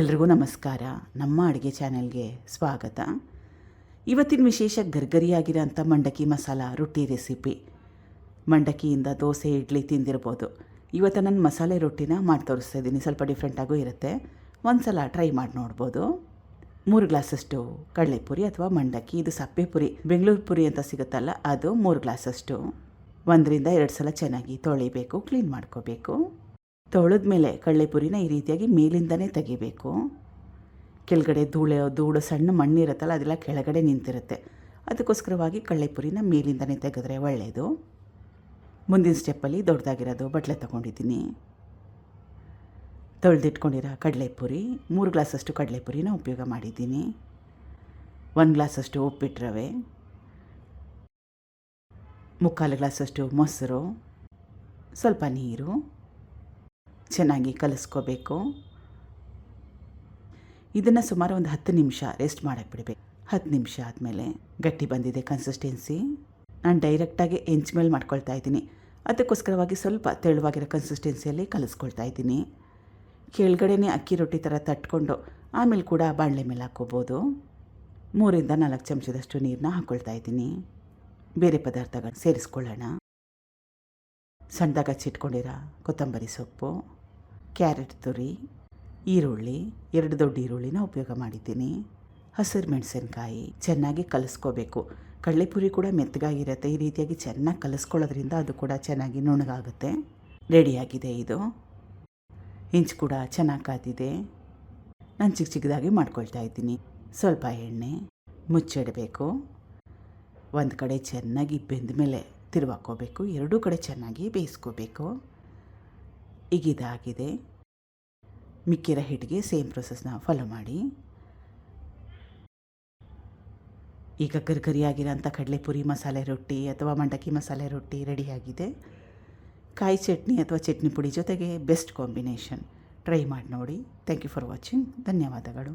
ಎಲ್ರಿಗೂ ನಮಸ್ಕಾರ. ನಮ್ಮ ಅಡುಗೆ ಚಾನೆಲ್ಗೆ ಸ್ವಾಗತ. ಇವತ್ತಿನ ವಿಶೇಷ ಗರ್ಗರಿಯಾಗಿರೋಂಥ ಮಂಡಕ್ಕಿ ಮಸಾಲ ರೊಟ್ಟಿ ರೆಸಿಪಿ. ಮಂಡಕ್ಕಿಯಿಂದ ದೋಸೆ, ಇಡ್ಲಿ ತಿಂದಿರ್ಬೋದು. ಇವತ್ತು ನಾನು ಮಸಾಲೆ ರೊಟ್ಟಿನ ಮಾಡಿ ತೋರಿಸ್ತಾ ಇದ್ದೀನಿ. ಸ್ವಲ್ಪ ಡಿಫ್ರೆಂಟಾಗೂ ಇರುತ್ತೆ. ಒಂದು ಸಲ ಟ್ರೈ ಮಾಡಿ ನೋಡ್ಬೋದು. ಮೂರು ಗ್ಲಾಸಷ್ಟು ಕಡಲೆಪುರಿ ಅಥವಾ ಮಂಡಕ್ಕಿ. ಇದು ಸಪ್ಪೆ ಪುರಿ. ಬೆಂಗಳೂರು ಪುರಿ ಅಂತ ಸಿಗುತ್ತಲ್ಲ, ಅದು ಮೂರು ಗ್ಲಾಸಷ್ಟು. ಒಂದರಿಂದ ಎರಡು ಸಲ ಚೆನ್ನಾಗಿ ತೊಳಿಬೇಕು ಕ್ಲೀನ್ ಮಾಡ್ಕೋಬೇಕು. ತೊಳೆದ ಮೇಲೆ ಕಡಲೆಪುರಿನ ಈ ರೀತಿಯಾಗಿ ಮೇಲಿಂದನೇ ತೆಗಿಬೇಕು. ಕೆಳಗಡೆ ಧೂಳೆ, ಧೂಳು ಸಣ್ಣ ಮಣ್ಣಿರುತ್ತಲ್ಲ, ಅದೆಲ್ಲ ಕೆಳಗಡೆ ನಿಂತಿರುತ್ತೆ. ಅದಕ್ಕೋಸ್ಕರವಾಗಿ ಕಡಲೆಪುರಿನ ಮೇಲಿಂದನೇ ತೆಗೆದ್ರೆ ಒಳ್ಳೆಯದು ಮುಂದಿನ ಸ್ಟೆಪ್ಪಲ್ಲಿ ದೊಡ್ಡದಾಗಿರೋದು ಬಟ್ಲೆ ತೊಗೊಂಡಿದ್ದೀನಿ. ತೊಳೆದಿಟ್ಕೊಂಡಿರೋ ಕಡಲೆಪುರಿ, ಮೂರು ಗ್ಲಾಸಷ್ಟು ಕಡಲೆಪುರಿನ ಉಪಯೋಗ ಮಾಡಿದ್ದೀನಿ. ಒಂದು ಗ್ಲಾಸಷ್ಟು ಉಪ್ಪಿಟ್ಟು ರವೆ ಮುಕ್ಕಾಲು ಗ್ಲಾಸಷ್ಟು ಮೊಸರು, ಸ್ವಲ್ಪ ನೀರು ಚೆನ್ನಾಗಿ ಕಲಿಸ್ಕೋಬೇಕು. ಇದನ್ನು ಸುಮಾರು ಒಂದು ಹತ್ತು ನಿಮಿಷ ರೆಸ್ಟ್ ಮಾಡಕ್ಕೆ ಬಿಡಬೇಕು ಹತ್ತು ನಿಮಿಷ ಆದಮೇಲೆ ಗಟ್ಟಿ ಬಂದಿದೆ ಕನ್ಸಿಸ್ಟೆನ್ಸಿ ನಾನು ಡೈರೆಕ್ಟಾಗಿ ಎಂಚ್ ಮೇಲೆ ಮಾಡ್ಕೊಳ್ತಾ ಇದ್ದೀನಿ. ಅದಕ್ಕೋಸ್ಕರವಾಗಿ ಸ್ವಲ್ಪ ತೆಳುವಾಗಿರೋ ಕನ್ಸಿಸ್ಟೆನ್ಸಿಯಲ್ಲಿ ಕಲಿಸ್ಕೊಳ್ತಾ ಇದ್ದೀನಿ. ಕೆಳಗಡೆನೇ ಅಕ್ಕಿ ರೊಟ್ಟಿ ಥರ ತಟ್ಕೊಂಡು ಆಮೇಲೆ ಕೂಡ ಬಾಣಲೆ ಮೇಲೆ ಹಾಕ್ಕೋಬೋದು. ಮೂರಿಂದ ನಾಲ್ಕು ಚಮಚದಷ್ಟು ನೀರನ್ನ ಹಾಕ್ಕೊಳ್ತಾ ಇದ್ದೀನಿ. ಬೇರೆ ಪದಾರ್ಥಗಳನ್ನ ಸೇರಿಸ್ಕೊಳ್ಳೋಣ. ಸಣ್ಣದಾಗ ಹಚ್ಚಿಟ್ಕೊಂಡಿರೋ ಕೊತ್ತಂಬರಿ ಸೊಪ್ಪು ಕ್ಯಾರೆಟ್ ತುರಿ, ಈರುಳ್ಳಿ, ಎರಡು ದೊಡ್ಡ ಈರುಳ್ಳಿನ ಉಪಯೋಗ ಮಾಡಿದ್ದೀನಿ. ಹಸಿರು ಮೆಣಸಿನ್ಕಾಯಿ ಚೆನ್ನಾಗಿ ಕಲಿಸ್ಕೋಬೇಕು. ಕಡಲೆಪುರಿ ಕೂಡ ಮೆತ್ತಗಾಗಿರುತ್ತೆ. ಈ ರೀತಿಯಾಗಿ ಚೆನ್ನಾಗಿ ಕಲಿಸ್ಕೊಳ್ಳೋದ್ರಿಂದ ಅದು ಕೂಡ ಚೆನ್ನಾಗಿ ನುಣಗಾಗುತ್ತೆ. ರೆಡಿಯಾಗಿದೆ ಇದು. ಇಂಚು ಕೂಡ ಚೆನ್ನಾಗಿ ಕಾದಿದೆ. ನಾನು ಚಿಕ್ಕ ಚಿಕ್ಕದಾಗಿ ಮಾಡ್ಕೊಳ್ತಾ ಇದ್ದೀನಿ. ಸ್ವಲ್ಪ ಎಣ್ಣೆ ಮುಚ್ಚಿಡಬೇಕು. ಒಂದು ಕಡೆ ಚೆನ್ನಾಗಿ ಬೆಂದ ಮೇಲೆ ತಿರುವಾಕೋಬೇಕು ಎರಡೂ ಕಡೆ ಚೆನ್ನಾಗಿ ಬೇಯಿಸ್ಕೋಬೇಕು. ಈಗ ಇದಾಗಿದೆ. ಮಿಕ್ಕಿರೋ ಹಿಟ್ಟಿಗೆ ಸೇಮ್ ಪ್ರೊಸೆಸ್ನ ಫಾಲೋ ಮಾಡಿ. ಈಗ ಗರ್ಗರಿಯಾಗಿರೋಂಥ ಕಡಲೆಪುರಿ ಮಸಾಲೆ ರೊಟ್ಟಿ ಅಥವಾ ಮಂಡಕ್ಕಿ ಮಸಾಲೆ ರೊಟ್ಟಿ ರೆಡಿಯಾಗಿದೆ ಕಾಯಿ ಚಟ್ನಿ ಅಥವಾ ಚಟ್ನಿ ಪುಡಿ ಜೊತೆಗೆ ಬೆಸ್ಟ್ ಕಾಂಬಿನೇಷನ್ ಟ್ರೈ ಮಾಡಿ ನೋಡಿ. ಥ್ಯಾಂಕ್ ಯು ಫಾರ್ ವಾಚಿಂಗ್ ಧನ್ಯವಾದಗಳು.